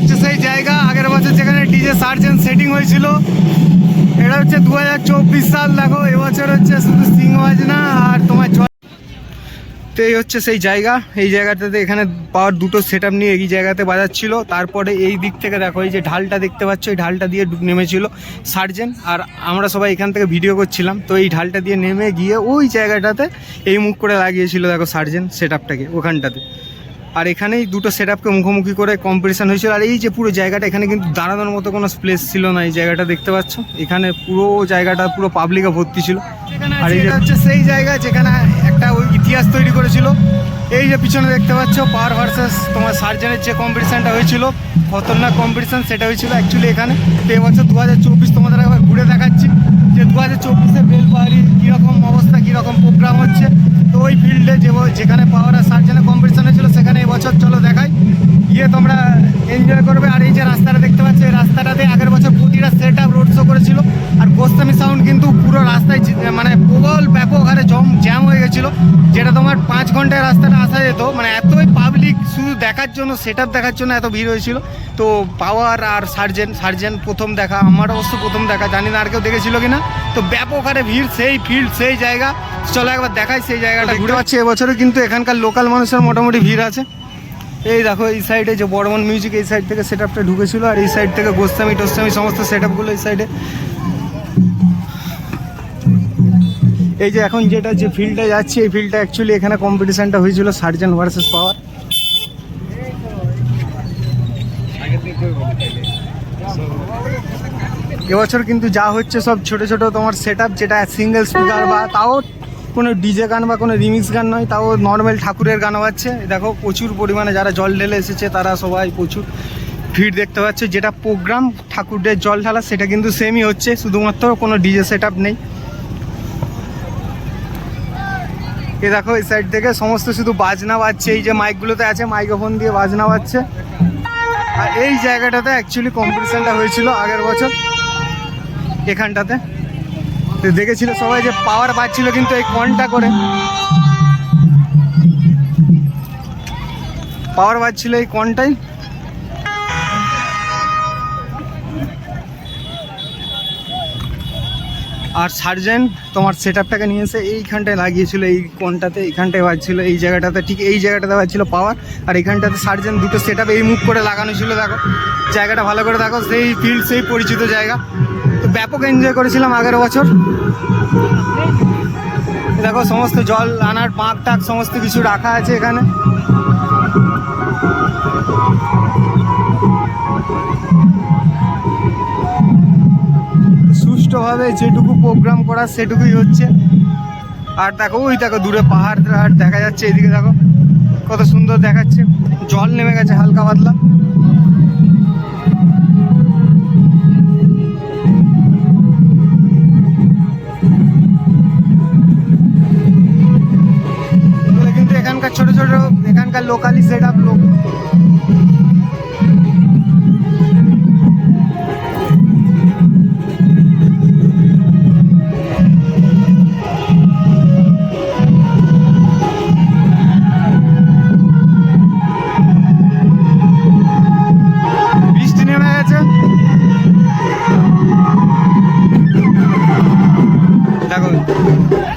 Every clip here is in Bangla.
হচ্ছে সেই জায়গা। আগের বছর যেখানে ডিজে সার্জেন সেটিং হয়েছিল, এটা হচ্ছে দু হাজার চব্বিশ সাল, দেখো, এবছর হচ্ছে শুধু সিং বাজনা আর তোমার তো এই হচ্ছে সেই জায়গা। এই জায়গাটাতে এখানে পাওয়ার দুটো সেট নিয়ে এই জায়গাতে বাজাচ্ছিল। তারপরে এই দিক থেকে দেখো, এই যে ঢালটা দেখতে পাচ্ছ, এই ঢালটা দিয়ে নেমেছিল সার্জেন আর আমরা সবাই এখান থেকে ভিডিও করছিলাম, তো এই ঢালটা দিয়ে নেমে গিয়ে ওই জায়গাটাতে এই মুখ করে লাগিয়েছিল, দেখো সার্জেন সেট ওখানটাতে। আর এখানেই দুটো সেট আপকে মুখোমুখি করে কম্পিটিশন হয়েছিল। আর এই যে পুরো জায়গাটা এখানে কিন্তু দাঁড়ানোর মতো কোনো প্লেস ছিল না এই জায়গাটা দেখতে পাচ্ছ। এখানে পুরো জায়গাটা পুরো পাবলিকে ভর্তি ছিল। আর এই হচ্ছে সেই জায়গা যেখানে একটা ওই ইতিহাস তৈরি করেছিল। এই যে পিছনে দেখতে পাচ্ছ পাওয়ার ভার্সেস তোমার সার্জেনের যে কম্পিটিশানটা হয়েছিল খতরনাক কম্পিটিশন সেটা হয়েছিল অ্যাকচুয়ালি এখানে। তো এবছর দু হাজার চব্বিশ তোমাদের একবার ঘুরে দেখাচ্ছি যে দু হাজার চব্বিশে বেলপাহাড়ির কীরকম অবস্থা কীরকম প্রোগ্রাম হচ্ছে। ফিল্ডে যে যেখানে পাওয়ার আর সার্জেনের কম্পিটিশন হয়েছিল সেখানে এবছর চলো দেখাই। গিয়ে তোমরা এনজয় করবে। আর এই যে রাস্তাটা দেখতে পাচ্ছ এই রাস্তাটাতে আগের বছর প্রতিটা সেট আপ রোড শো করেছিল। আর গোস্তামি সাউন্ড কিন্তু পুরো রাস্তায় মানে প্রবল ব্যাপক হারে জম জ্যাম হয়ে গেছিল। যেটা তোমার পাঁচ ঘন্টায় রাস্তাটা আসা যেত। মানে এতই পাবলিক শুধু দেখার জন্য সেট দেখার জন্য এত ভিড় হয়েছিল। তো পাওয়ার আর সার্জেন সার্জেন প্রথম দেখা আমার অবশ্য প্রথম দেখা জানি না আর কেউ দেখেছিল কিনা। তো ব্যাপক হারে ভিড় সেই ফিল্ড সেই জায়গা। চলো একবার দেখাই সেই জায়গাটা ঘুরে। পাচ্ছি এবছরও কিন্তু এখানকার লোকাল মানুষের মোটামুটি ভিড় আছে। এই দেখো, এই সাইডে যে বর্মন মিউজিক এই সাইড থেকে সেট আপটা ঢুকেছিল আর এই সাইড থেকে গোস্তামি টোস্তামি সমস্ত সেট আপগুলো এই সাইডে এই যে এখন যেটা যে ফিল্ডটা যাচ্ছে, এই ফিল্ডটা অ্যাকচুয়ালি এখানে কম্পিটিশানটা হয়েছিল সার্জেন ভার্সেস পাওয়ার এবছর কিন্তু যা হচ্ছে সব ছোট ছোট তোমার সেট যেটা সিঙ্গেল স্পিকার বা তাও কোনো ডিজে গান বা কোনো রিমিক্স গান নয়, তাও নর্মাল ঠাকুরের গান বাজছে দেখো, প্রচুর পরিমাণে যারা জল ঢেলে এসেছে, তারা সবাই প্রচুর ভিড় দেখতে পাচ্ছে। যেটা প্রোগ্রাম ঠাকুরের জল ঢালা, সেটা কিন্তু সেমই হচ্ছে, শুধুমাত্র কোনো ডিজে সেট নেই। এ দেখো, এই সাইড থেকে সমস্ত শুধু বাজনা বাজছে, এই যে মাইকগুলোতে আছে মাইক্রোফোন দিয়ে বাজনা বাজছে। আর এই জায়গাটাতে অ্যাকচুয়ালি কম্পিটিশনটা হয়েছিল আগের বছর, এখানটাতে। দেখেছিল সবাই যে পাওয়ার পাচ্ছিল কিন্তু এই কনটা করে? পাওয়ার পাচ্ছিল এই কনটাই? আর সার্জেন তোমার সেট আপটাকে নিয়ে এসে এইখানটায় লাগিয়েছিল, এই কোনটাতে, এইখানটায় বাজছিল এই জায়গাটাতে, ঠিক এই জায়গাটাতে বাজছিল পাওয়ার আর এইখানটাতে সার্জেন দুটো সেট এই মুখ করে লাগানো ছিল, দেখো। জায়গাটা ভালো করে দেখো, সেই ফিল্ড সেই পরিচিত জায়গা। ব্যাপক এনজয় করেছিলাম আগের বছর। দেখো, সমস্ত জল আনার পাঁক টাক সমস্ত কিছু রাখা আছে এখানে। সুষ্ঠুভাবে যেটুকু প্রোগ্রাম করা সেটুকুই হচ্ছে। আর দেখো, ওই দেখো, দূরে পাহাড় টাহাড় দেখা যাচ্ছে, এদিকে দেখো, কত সুন্দর দেখাচ্ছে। জল নেমে গেছে হালকা পাতলা। এখানকার লোকালি সেট আপ লোক।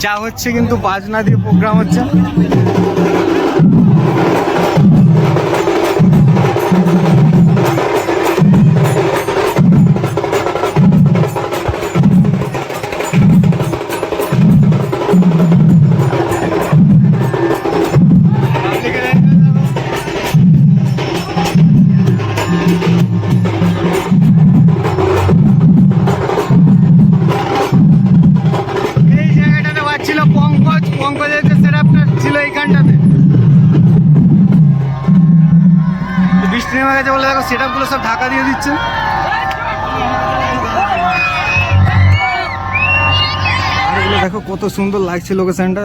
যা হচ্ছে কিন্তু বাজনা দিয়ে প্রোগ্রাম হচ্ছে। ঢাকা দিয়ে দিচ্ছে আর এগুলো দেখো কত সুন্দর লাগছে লোকেশনটা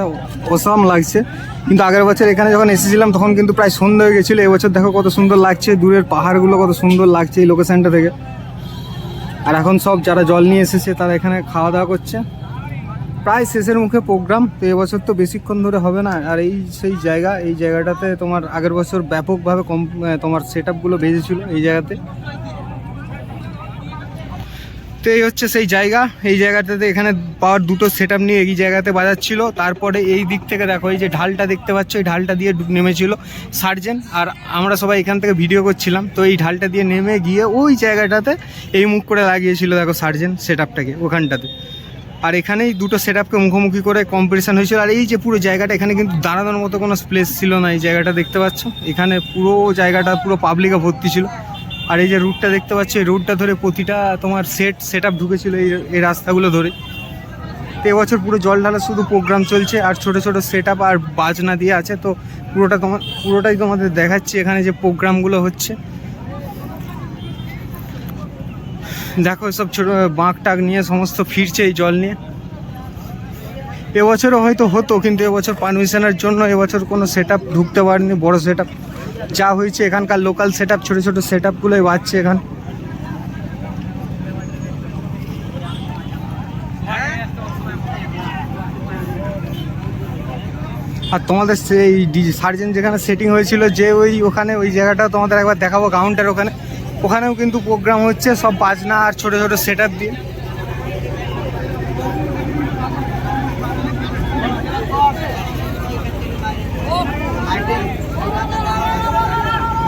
অসাম লাগছে। কিন্তু আগের বছর এখানে যখন এসেছিলাম, তখন কিন্তু প্রায় সন্ধ্যা হয়ে গেছিল। এবছর দেখো কত সুন্দর লাগছে। দূরের পাহাড়গুলো কত সুন্দর লাগছে এই লোকেশনটা থেকে। আর এখন সব যারা জল নিয়ে এসেছে, তারা এখানে খাওয়া দাওয়া করছে। প্রায় শেষের মুখে প্রোগ্রাম, তো এবছর তো বেশিক্ষণ ধরে হবে না। আর এই সেই জায়গা, এই জায়গাটাতে তোমার আগের বছর ব্যাপকভাবে কম তোমার সেট আপগুলো বেজেছিল এই জায়গাতে। তো এই হচ্ছে সেই জায়গা। এই জায়গাটাতে এখানে পাওয়ার দুটো সেট নিয়ে এই জায়গাতে বাজাচ্ছিল। তারপরে এই দিক থেকে দেখো, এই যে ঢালটা দেখতে পাচ্ছ, এই ঢালটা দিয়ে নেমেছিল সার্জেন। আর আমরা সবাই এখান থেকে ভিডিও করছিলাম, তো এই ঢালটা দিয়ে নেমে গিয়ে ওই জায়গাটাতে এই মুখ করে লাগিয়েছিল দেখো সার্জেন সেট ওখানটাতে। আর এখানেই দুটো সেট আপকে মুখোমুখি করে কম্পিটিশন হয়েছিল। আর এই যে পুরো জায়গাটা, এখানে কিন্তু দাঁড়ানোর মতো কোনো প্লেস ছিল না এই জায়গাটা দেখতে পাচ্ছ। এখানে পুরো জায়গাটা, পুরো পাবলিকে ভর্তি ছিল। আর এই যে রুটটা দেখতে পাচ্ছ, এই রুটটা ধরে প্রতিটা তোমার সেট সেট আপ ঢুকেছিল এই এই রাস্তাগুলো ধরে। তো এবছর পুরো জল ঢালা শুধু প্রোগ্রাম চলছে, আর ছোট ছোট সেট আপ আর বাজনা দিয়ে আছে। তো পুরোটা তোমার পুরোটাই তোমাদের দেখাচ্ছি। এখানে যে প্রোগ্রামগুলো হচ্ছে দেখো সব ছোট বাঁক টাক নিয়ে সমস্ত ফিরছে এই জল নিয়ে। এবছরও হয়তো হতো, কিন্তু এবছর পারমিশনের জন্য এবছর কোনো সেট ঢুকতে পারেনি, বড় সেট যা হয়েছে এখানকার লোকাল সেট আপ ছোটো ছোটো সেট আপগুলোই বাজছে এখান। আর তোমাদের সেই সার্জেন যেখানে সেটিং হয়েছিল, যে ওই ওখানে, ওই জায়গাটা তোমাদের একবার দেখাবো কাউন্টার ওখানে। ওখানেও কিন্তু প্রোগ্রাম হচ্ছে, সব বাজনা আর ছোটো ছোটো সেট দিয়ে।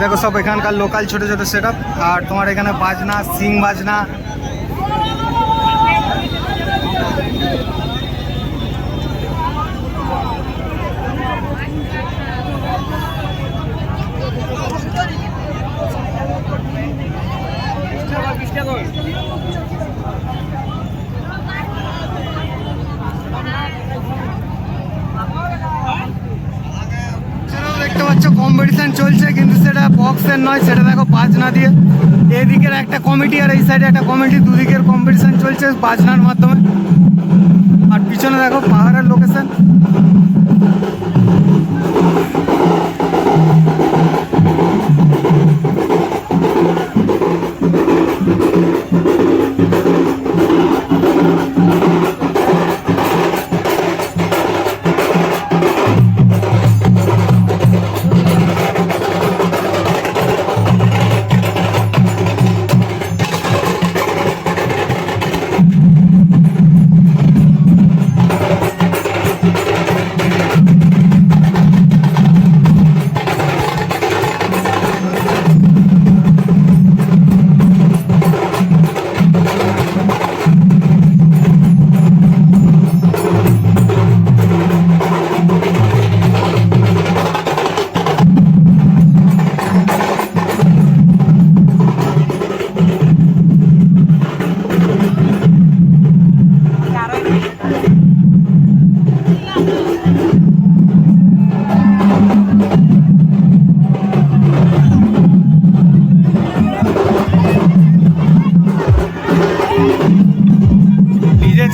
দেখো সব এখানকার লোকাল ছোট ছোট সেট আর তোমার এখানে বাজনা সিং বাজনা সেটাও দেখতে পাচ্ছ কম্পিটিশন চলছে, কিন্তু সেটা বক্সের নয়, সেটা দেখো বাজনা দিয়ে। এদিকের একটা কমিটি আর এই সাইডে একটা কমিটি দুদিকের কম্পিটিশন চলছে বাজনার মাধ্যমে। আর পিছনে দেখো পাহাড়ের লোকেশন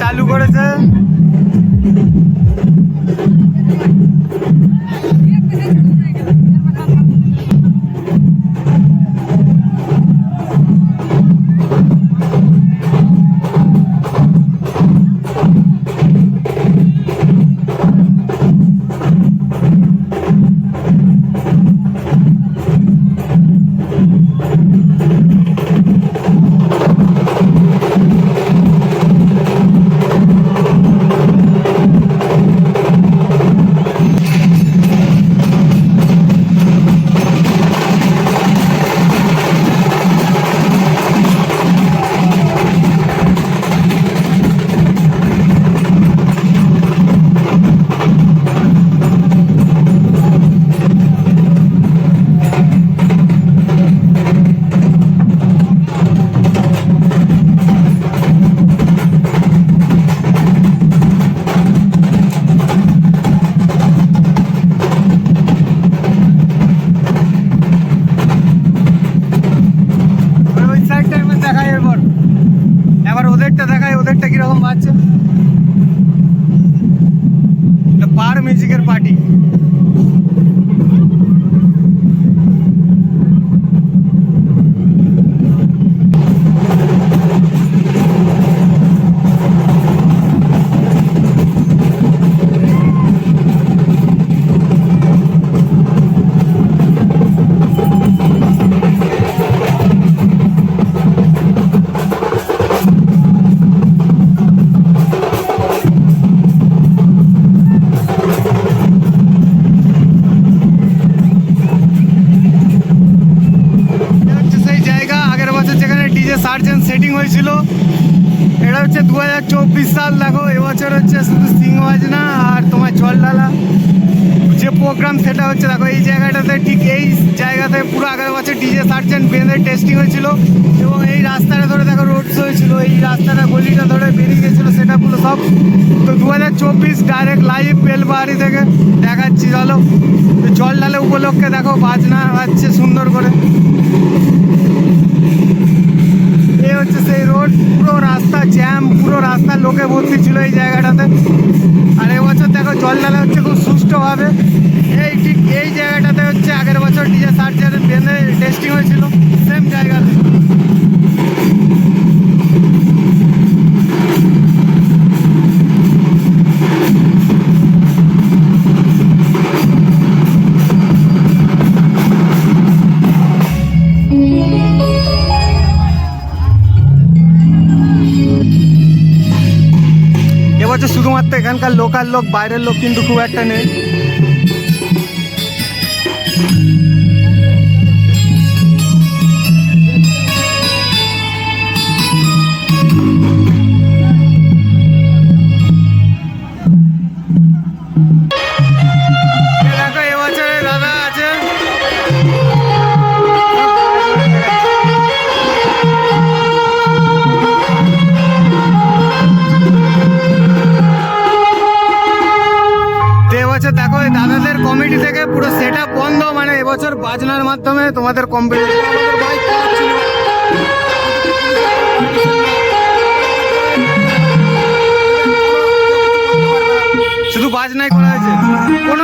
চালু করেছে। হচ্ছে দু হাজার চব্বিশ সাল, দেখো, এবছর হচ্ছে শুধু সিং বাজনা আর তোমার জল ঢালা যে প্রোগ্রাম সেটা হচ্ছে, দেখো, এই জায়গাটাতে ঠিক এই জায়গাতে পুরো আগের বছর ডিজে সার্জেন বেঁধে টেস্টিং হয়েছিল, এবং এই রাস্তাটা ধরে, দেখো রোড শো হয়েছিল, এই রাস্তাটা গলিটা ধরে বেরিয়ে গেছিল সেটা পুরো সব। তো দু হাজার চব্বিশ ডাইরেক্ট লাইভ বেলবাহারি থেকে দেখাচ্ছি, চলো। জল ঢালে উপলক্ষে, দেখো, বাজনা হচ্ছে সুন্দর করে। হচ্ছে সেই রোড, পুরো রাস্তা জ্যাম পুরো রাস্তা লোকে ভর্তি ছিল এই জায়গাটাতে। আর এবছর দেখো জল ঢালা হচ্ছে খুব সুষ্ঠুভাবে। এই ঠিক এই জায়গাটাতে হচ্ছে আগের বছর ডিজে সার্জার বেঁধে টেস্টিং হয়েছিল সেম জায়গাতে এবছর শুধুমাত্র এখানকার লোকাল লোক বাইরের লোক কিন্তু খুব একটা নেই। তোমাদের কম্পিটিশন শুধু বাজনাই করা হয়েছে। কোনো